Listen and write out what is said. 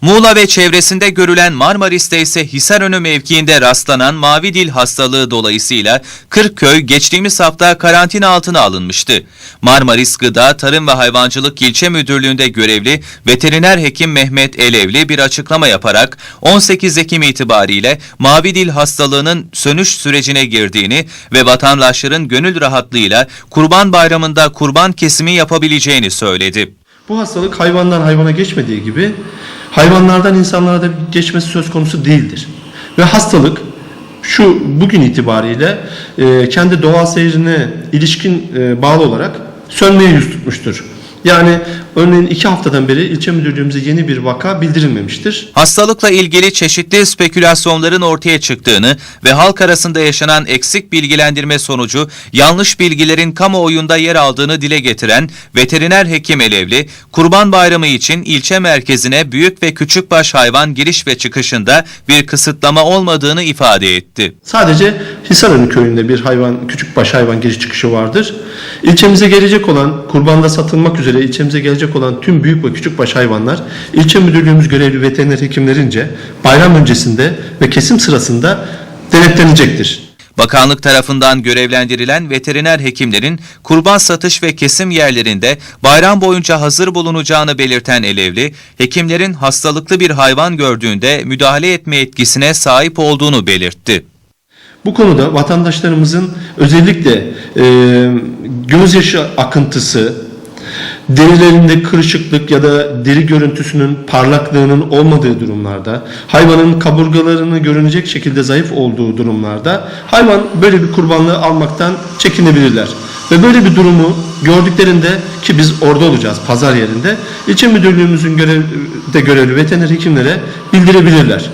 Muğla ve çevresinde görülen Marmaris'te ise Hisarönü mevkiinde rastlanan mavi dil hastalığı dolayısıyla 40 köy geçtiğimiz hafta karantina altına alınmıştı. Marmaris Gıda, Tarım ve Hayvancılık İlçe Müdürlüğü'nde görevli veteriner hekim Mehmet Elevli bir açıklama yaparak 18 Ekim itibariyle mavi dil hastalığının sönüş sürecine girdiğini ve vatandaşların gönül rahatlığıyla Kurban Bayramı'nda kurban kesimi yapabileceğini söyledi. Bu hastalık hayvandan hayvana geçmediği gibi hayvanlardan insanlara da geçmesi söz konusu değildir. Ve hastalık şu bugün itibariyle e, kendi doğal seyrine ilişkin e, bağlı olarak sönmeye yüz tutmuştur. Yani örneğin iki haftadan beri ilçe müdürlüğümüze yeni bir vaka bildirilmemiştir. Hastalıkla ilgili çeşitli spekülasyonların ortaya çıktığını ve halk arasında yaşanan eksik bilgilendirme sonucu yanlış bilgilerin kamuoyunda yer aldığını dile getiren veteriner hekim Elevli, Kurban Bayramı için ilçe merkezine büyük ve küçükbaş hayvan giriş ve çıkışında bir kısıtlama olmadığını ifade etti. Sadece Hisarönü köyünde bir hayvan, küçükbaş hayvan giriş çıkışı vardır. İlçemize gelecek olan, kurbanda satılmak üzere ilçemize gelecek olan tüm büyük ve küçükbaş hayvanlar, ilçe müdürlüğümüz görevli veteriner hekimlerince bayram öncesinde ve kesim sırasında denetlenecektir. Bakanlık tarafından görevlendirilen veteriner hekimlerin kurban satış ve kesim yerlerinde bayram boyunca hazır bulunacağını belirten Elevli, hekimlerin hastalıklı bir hayvan gördüğünde müdahale etme etkisine sahip olduğunu belirtti. Bu konuda vatandaşlarımızın özellikle e, gözyaşı akıntısı, derilerinde kırışıklık ya da deri görüntüsünün parlaklığının olmadığı durumlarda, hayvanın kaburgalarını görünecek şekilde zayıf olduğu durumlarda hayvan böyle bir kurbanlığı almaktan çekinebilirler. Ve böyle bir durumu gördüklerinde ki biz orada olacağız pazar yerinde ilçe müdürlüğümüzün görevde görevli veteriner hekimlere bildirebilirler.